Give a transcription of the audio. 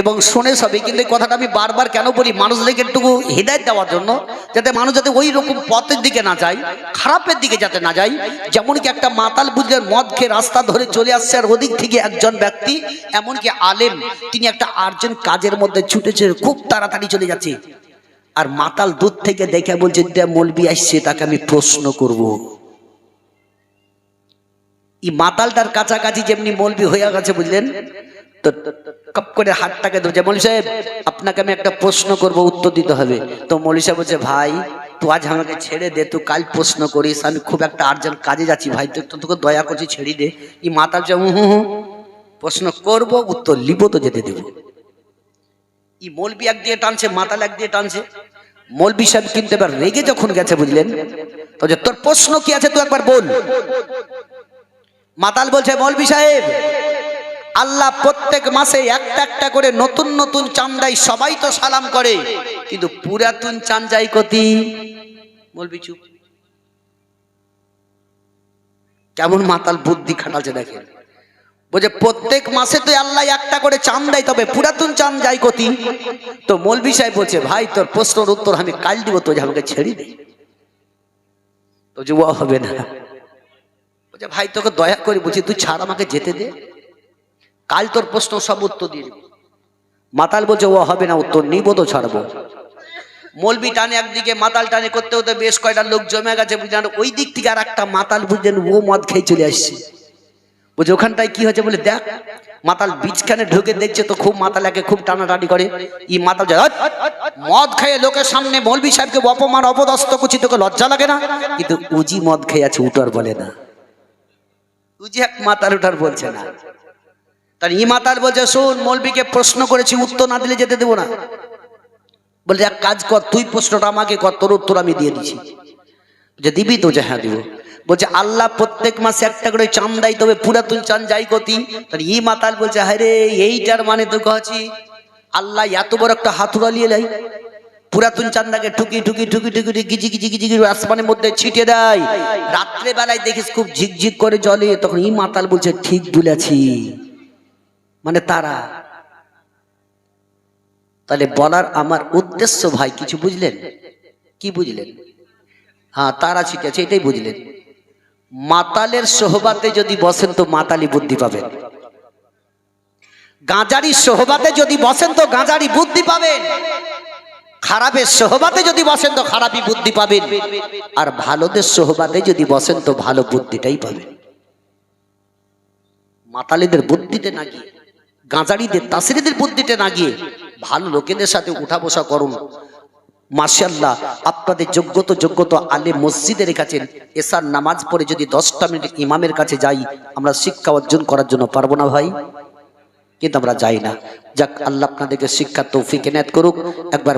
এবং শোনে সবই কিন্তু এই কথাটা আমি বারবার কেন বলি? মানুষদেরকে একটু হৃদায়ত দেওয়ার জন্য, যাতে মানুষ যাতে ওই রকম পথের দিকে না যায়, খারাপের দিকে যাতে না যায়। যেমন কি একটা মাতাল বুঝলেন, মদ খেয়ে রাস্তা ধরে চলে আসছে, আর ওদিক থেকে একজন ব্যক্তি, এমনকি আলেম, তিনি একটা আর্জেন্ট কাজের মধ্যে ছুটেছে, খুব তাড়াতাড়ি চলে যাচ্ছে। আর মাতাল দূর থেকে দেখে বলছে যে মলবি আসছে, তাকে আমি প্রশ্ন করব। এই মাতালটার কাছাকাছি যেমনি মলবি হয়ে গেছে, বুঝলেন? তো কপ করে হাতটাকে ধরছে। মৌলী সাহেব, আপনাকে আমি একটা প্রশ্ন করব, উত্তর দিতে হবে। তো মৌলী সাহেব বলছে, ভাই, তুই আজ আমাকে ছেড়ে দে, তুই কাল প্রশ্ন করিস। আমি খুব একটা আর্জেন্ট কাজে যাচ্ছি, ভাই। তো তোকে দয়া করছি ছেড়ে দে। এই মাতাল যে, হুঁ হুঁ প্রশ্ন করব, উত্তর লিব তো যেতে দেবো। ই মৌলবি এক দিয়ে টানছে, মাতাল এক দিয়ে টানছে। মৌলবি সাহেব কিন্তু এবার রেগে যখন গেছে, বুঝলেন? তো যে, তোর প্রশ্ন কি আছে, তুই একবার বল। মাতাল বলছে, মৌলবি সাহেব আল্লাহ প্রত্যেক মাসে একটা একটা করে নতুন নতুন চান্দাই সবাই তো সালাম করে। কিন্তু পুরাতন চান যাই কতি? মৌলবি চুপ। কেমন মাতাল বুদ্ধি খাটাচ্ছে দেখেন। বলছে, প্রত্যেক মাসে তো আল্লাহ একটা করে চান দেয় তবে পুরাতন চান যাই কতি? তো মৌলবি সাহেব বলছে, ভাই, তোর প্রশ্নের উত্তর আমি কাল দিব তো আমাকে ছেড়ে দে। তো যে হবে না। বলছে, ভাই, তোকে দয়া করে বলছি, তুই ছাড় আমাকে যেতে দে। কাল তোর প্রশ্ন সব উত্তর দিয়ে মাতাল বলছে, ও হবে না উত্তর, নিব তো ছাড়বো। মলবি টানে একদিকে, মাতাল টানে করতে হতে বেশ কয়টা লোক জমে গেছে বুঝলেন ওই দিক থেকে আর একটা মাতাল বুঝলেন, ও মদ খেয়ে চলে আসছে। বলছে, ওখানটায় কি হয়েছে? বলে, দেখ, মাতাল বীজখানে ঢুকে দেখছে তো খুব মাতাল, একে খুব টানাটানি করে। ই মাতাল মদ খেয়ে লোকের সামনে মৌলবি সাহেবকে অপমান, অপদস্থ করছি, তোকে লজ্জা লাগে না? কিন্তু উজি মদ খেয়ে আছে উঠার বলে না। উজি এক মাতাল উঠার বলছে না। তার ই মাতাল বলছে, শোন মৌলবিকে প্রশ্ন করেছি, উত্তর না দিলে যেতে দেবো না। বলছে, এক কাজ কর, তুই প্রশ্নটা আমাকে কর, তোর উত্তর আমি দিয়ে দিছি যে দিবি তো? যে হ্যাঁ দিব। বলছে, আল্লাহ প্রত্যেক মাসে একটা করে চান দেয়, তবে পুরাতন চান যাই গতি তার ই মাতাল বলছে হ্যাঁ রে, এইটার মানে তো কছি আল্লাহ এত বড় একটা হাতুড়া নিয়ে লাই। পুরাতন চান্দাকে ঠুকি ঠুকি ঠুকি ঠুকি গিজি গিজি গিজি গিজি, আসমানের মধ্যে ছিটিয়ে দেয়। রাত্রে বেলায় দেখিস খুব ঝিকঝিক করে জলে, তখন ই মাতাল বলছে, ঠিক বলেছি। মানে তারা। তাহলে বলার আমার উদ্দেশ্য ভাই, কিছু বুঝলেন? কি বুঝলেন? হ্যাঁ তারা ছিটেছে এটাই বুঝলেন। মাতালের সোহবাতে যদি বসেন তো মাতালি বুদ্ধি পাবেন। গাঁজারি সোহবাতে যদি বসেন তো গাঁজারি বুদ্ধি পাবেন। খারাপের সোহবাতে যদি বসেন তো খারাপই বুদ্ধি পাবেন। আর ভালোদের সোহবাতে যদি বসেন তো ভালো বুদ্ধিটাই পাবেন। মাতালিদের বুদ্ধিতে না গাঁজারিদের, তাসিরিদের বুদ্ধিতে না গিয়ে ভালো লোকেদের সাথে উঠা বসা করুন। মার্শাল্লাহ আপনাদের যোগ্যত যোগ্যত আলে মসজিদের কাছে এসার নামাজ পড়ে যদি দশটা মিনিট ইমামের কাছে যাই, আমরা শিক্ষা অর্জন করার জন্য পারব না ভাই। কিন্তু আমরা যাই না। যাক, আল্লাহ আপনাদেরকে শিক্ষা তৌফিক এনায়ত করুক। একবার